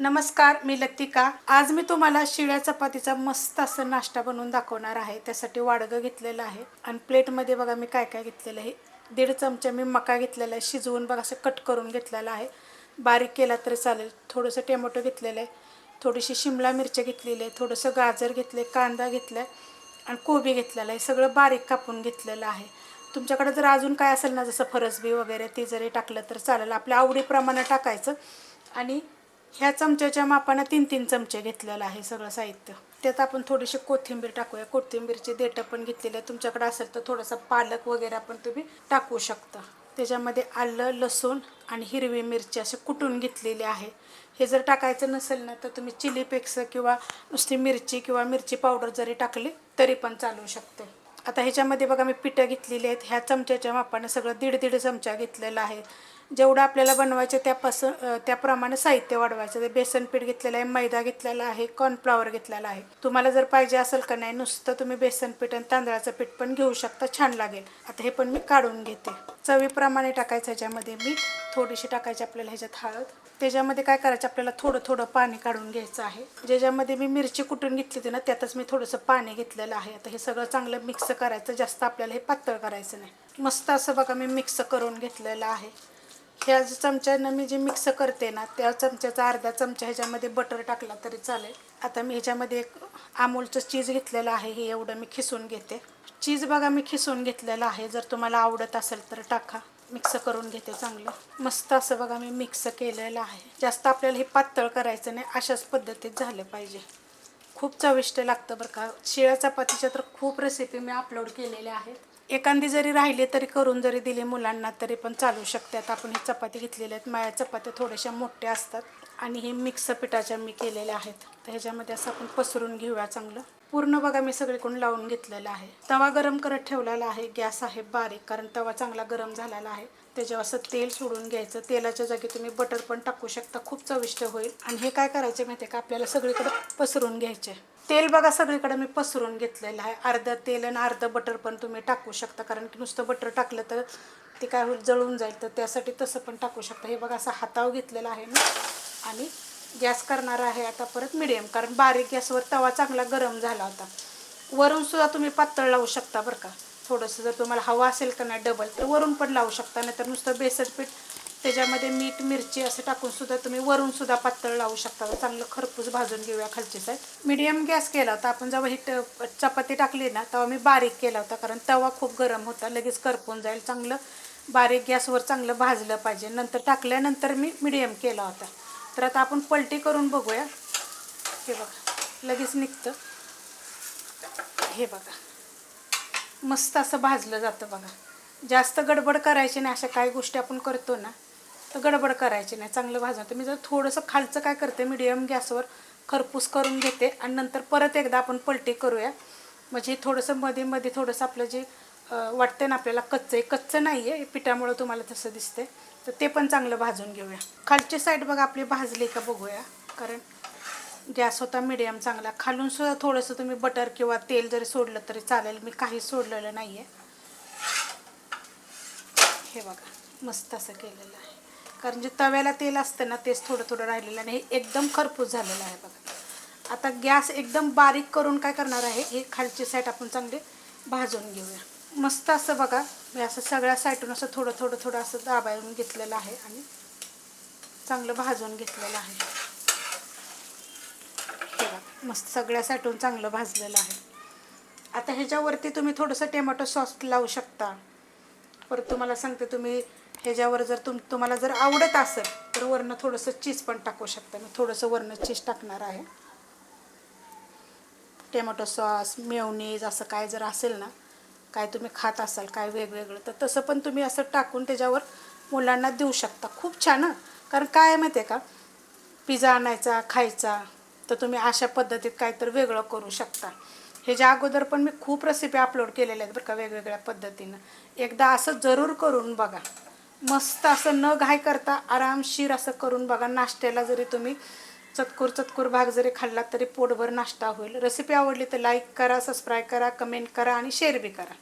नमस्कार मी लतिका. आज मी तुम्हाला शिळ्या चपातीचा मस्त असं नाश्ता बनवून दाखवणार आहे. त्यासाठी वाडगं घेतलेलं आहे. आणि प्लेटमध्ये बघा मी काय काय घेतलेलं आहे. दीड चमचा मी मका घेतलेला आहे. शिजवून बघा असं कट करून घेतलेला आहे. बारीक केला तरी चालेल. थोडंसं टोमॅटो घेतलेलं आहे. थोडीशी शिमला मिरची घेतलेली आहे. थोडंसं गाजर घेतलं आहे कांदा घेतला आहे आणि कोबी घेतलेला आहे. सगळं बारीक कापून घेतलेलं आहे. तुमच्याकडे जर अजून काय असेल ना जसं फरसबी वगैरे ते जरी टाकलं तर चालेल. आपल्या आवडीप्रमाणे टाकायचं. आणि ह्या चमच्याच्या मापानं तीन तीन चमचे घेतलेलं आहे सगळं साहित्य. त्यात आपण थोडीशी कोथिंबीर टाकूया. कोथिंबीरचे देठं पण घेतलेली आहे. तुमच्याकडे असेल तर थोडासा पालक वगैरे पण तुम्ही टाकू शकता. त्याच्यामध्ये आलं लसूण आणि हिरवी मिरची असे कुटून घेतलेली आहे. हे जर टाकायचं नसेल ना तर तुम्ही चिली पेक्स किंवा नुसती मिरची किंवा मिरची पावडर जरी टाकली तरी पण चालू शकते. आता ह्याच्यामध्ये बघा मी पिठं घेतलेली आहेत. ह्या चमच्याच्या मापानं सगळं दीड दीड चमचा घेतलेला आहे. जेवढं आपल्याला बनवायचं त्यापासून अं, त्याप्रमाणे साहित्य वाढवायचं. ते बेसन पीठ घेतलेलं आहे मैदा घेतलेला आहे कॉर्नफ्लॉवर घेतलेला आहे. तुम्हाला जर पाहिजे असेल का नाही नुसतं तुम्ही बेसन पीठ आणि तांदळाचं पीठ पण घेऊ शकता. छान लागेल. आता हे पण मी काढून घेते. चवीप्रमाणे टाकायचं ह्याच्यामध्ये मीठ थोडीशी टाकायची आपल्याला ह्याच्यात हळद. त्याच्यामध्ये काय करायचं आपल्याला थोडं थोडं पाणी काढून घ्यायचं आहे. ज्याच्यामध्ये मी मिरची कुटून घेतली होती ना त्यातच मी थोडंसं पाणी घेतलेलं आहे. आता हे सगळं चांगलं मिक्स करायचं. जास्त आपल्याला हे पातळ करायचं नाही. मस्त असं बघा मी मिक्स करून घेतलेलं आहे. ह्या ज्या चमच्यानं मी जे मिक्स करते ना त्या चमच्याचा अर्धा चमचा ह्याच्यामध्ये बटर टाकला तरी चालेल. आता मी ह्याच्यामध्ये एक अमूलचं चीज घेतलेलं आहे हे एवढं मी खिसून घेते. चीज बघा मी खिसून घेतलेलं आहे. जर तुम्हाला आवडत असेल तर टाका. मिक्स करून घेते चांगलं. मस्त असं बघा मी मिक्स केलेलं आहे. जास्त आपल्याला हे पातळ करायचं नाही अशाच पद्धतीत झालं पाहिजे. खूप चविष्ट लागतं बरं का. शिळ्या चपातीच्या तर खूप रेसिपी मी अपलोड केलेल्या आहेत. एखादी जरी राहिली तरी करून जरी दिली मुलांना तरी पण चालू शकतात आपण ही चपाती घेतलेल्या आहेत. माया चपात्या थोड्याशा मोठ्या असतात. आणि हे मिक्स पिठाच्या मी केलेल्या आहेत. तर ह्याच्यामध्ये असं आपण पसरून घेऊया चांगलं. पूर्ण बघा मी सगळीकडून लावून घेतलेला आहे. तवा गरम करत ठेवलेला आहे. गॅस आहे बारीक कारण तवा चांगला गरम झालेला आहे. त्याच्यावर असं तेल सोडून घ्यायचं. तेलाच्या जागी तुम्ही बटर पण टाकू शकता. खूप चविष्ट होईल. आणि हे काय करायचे माहिती आहे का? आपल्याला सगळीकडे पसरून घ्यायचे तेल बघा सगळीकडे मी पसरून घेतलेलं आहे. अर्धं तेल आणि अर्धं बटर पण तुम्ही टाकू शकता. कारण की नुसतं बटर टाकलं तर ते काय होईल जळून जाईल. तर त्यासाठी तसं पण टाकू शकता. हे बघा असं हातावर घेतलेलं आहे मी. आणि गॅस करणार आहे आता परत मिडियम कारण बारीक गॅसवर तवा चांगला गरम झाला होता. वरून सुद्धा तुम्ही पातळ लावू शकता बरं का. थोडंसं जर तुम्हाला हवा असेल का नाही डबल तर वरून पण लावू शकता. नाहीतर नुसतं बेसन पीठ त्याच्यामध्ये मीठ मिरची असं टाकून सुद्धा तुम्ही वरून सुद्धा पातळ लावू शकता. चांगलं खरपूस भाजून घेऊया खालची साईड मीडियम गॅस केला होता. आपण जेव्हा ही चपाती टाकली ना तेव्हा मी बारीक केला होता कारण तवा खूप गरम होता. लगेच करपून जाईल. चांगलं बारीक गॅसवर चांगलं भाजलं पाहिजे. नंतर टाकल्यानंतर मी मिडियम केला होता. तर आता आपण पलटी करून बघूया. हे बघा लगेच निघतं. हे बघा. मस्त असं भाजलं जातं बघा. जास्त गडबड करायची नाही अशा काही गोष्टी आपण करतो ना तर गडबड करायची नाही चांगलं भाजून. तर मी जर थोडंसं खालचं काय करते मीडियम गॅसवर खरपूस करून घेते आणि नंतर परत एकदा आपण पलटी करूया. म्हणजे थोडंसं मध्ये मध्ये थोडंसं आपलं जे वाटते ना आपल्याला कच्चं आहे. कच्चं नाही आहे पिठामुळं तुम्हाला तसं दिसते तर ते पण चांगलं भाजून घेऊया. खालची साईड बघा आपली भाजली का बघूया. कारण गॅस होता मिडियम चांगला. खालून सुद्धा थोडंसं तुम्ही बटर किंवा तेल जरी सोडलं तरी चालेल. मी काही सोडलेलं नाही आहे हे बघा मस्त असं केलेलं आहे. कारण जे तव्याला तेल असतं ना तेच थोडं थोडं राहिलेलं आणि हे एकदम खरपूस झालेलं आहे बघा. आता गॅस एकदम बारीक करून काय करणार आहे? हे खालची साईड आपण चांगले भाजून घेऊया. मस्त असं बघा. मी असं सगळ्या साईडून असं थोडं थोडं थोडं असं दाबायून घेतलेलं आहे आणि चांगलं भाजून घेतलेलं आहे. हे बघा. मस्त सगळ्या साईडून चांगलं भाजलेलं आहे. आता ह्याच्यावरती तुम्ही थोडंसं टोमॅटो सॉस लावू शकता. परत तुम्हाला सांगते तुम्ही ह्याच्यावर जर तुम तुम्हाला जर आवडत असेल तर वरनं थोडंसं चीज पण टाकू शकता. मी थोडंसं वरनं चीज टाकणार आहे. टोमॅटो सॉस मेवनीज असं काय जर असेल ना काय तुम्ही खात असाल काय वेगवेगळं तर तसं पण तुम्ही असं टाकून त्याच्यावर मुलांना देऊ शकता. खूप छान कारण काय माहिती आहे का? पिझ्झा आणायचा खायचा तर तुम्ही अशा पद्धतीत काहीतरी वेगळं करू शकता. ह्याच्या अगोदर पण मी खूप रेसिपी अपलोड केलेल्या आहेत बरं का वेगवेगळ्या पद्धतीनं. एकदा असं जरूर करून बघा. मस्त असं न घाय करता आरामशीर असं करून बघा नाश्त्याला जरी तुम्ही चतकूर चतकूर भाग जरी खाल्ला तरी पोटभर नाश्ता होईल. रेसिपी आवडली तर लाईक करा सबस्क्राईब करा कमेंट करा आणि शेअर बी करा.